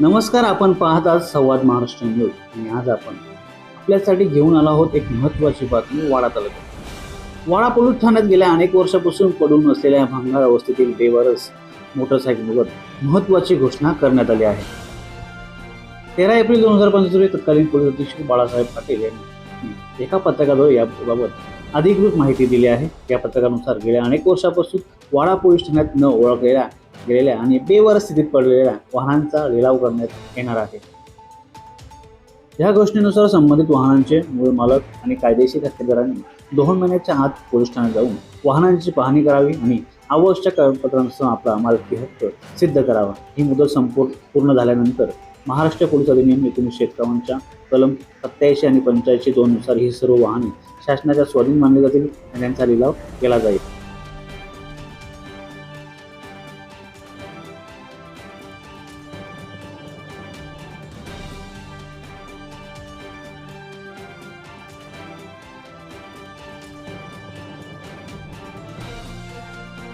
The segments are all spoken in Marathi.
नमस्कार आपण पाहत आहात संवाद महाराष्ट्र न्यूज. आणि आज आपण आपल्यासाठी घेऊन आलो आहोत एक महत्त्वाची बातमी वाडा तालुक्यात. वाडा पोलीस ठाण्यात गेल्या अनेक वर्षापासून पडून असलेल्या भांगार अवस्थेतील बेवारस मोटरसायकलवर महत्त्वाची घोषणा करण्यात आली आहे. तेरा एप्रिल दोन हजार पंचवीस रोजी तत्कालीन पोलीस अधीक्षक बाळासाहेब पाटील यांनी एका पत्रकाद्वारे याबाबत अधिकृत माहिती दिली आहे. या पत्रकानुसार गेल्या अनेक वर्षापासून वाडा पोलीस ठाण्यात न ओळखलेल्या गेलेल्या आणि बेवर स्थितीत पडलेल्या वाहनांचा लिलाव करण्यात येणार आहे. या गोष्टीनुसार संबंधित वाहनांचे मूळ मालक आणि कायदेशीर हक्केदारांनी दोन महिन्याच्या आत पोलीस ठाण्यात जाऊन वाहनांची पाहणी करावी आणि आवश्यक कागदपत्रांसह आपला मालकी हक्क सिद्ध करावा. ही मुदत संपूर्ण पूर्ण झाल्यानंतर महाराष्ट्र पोलीस अधिनियम एकोणीसशे एकावन्नच्या कलम सत्याऐंशी आणि पंच्याऐंशी दोननुसार ही सर्व वाहने शासनाच्या स्वाधीन मानली जातील आणि त्यांचा लिलाव केला जाईल.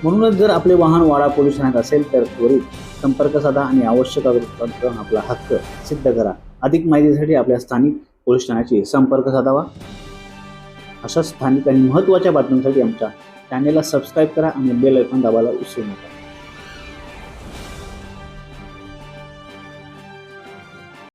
म्हणूनच जर आपले वाहन वाडा पोलीस ठाण्यात असेल तर त्वरित संपर्क साधा आणि आवश्यक कागदपत्र आपला हक्क सिद्ध करा. अधिक माहितीसाठी आपल्या स्थानिक पोलीस ठाण्याशी संपर्क साधावा. अशा स्थानिक आणि महत्त्वाच्या बातम्यांसाठी आमच्या चॅनेलला सबस्क्राईब करा आणि बेल ऐकून दाबायला विसरू नका.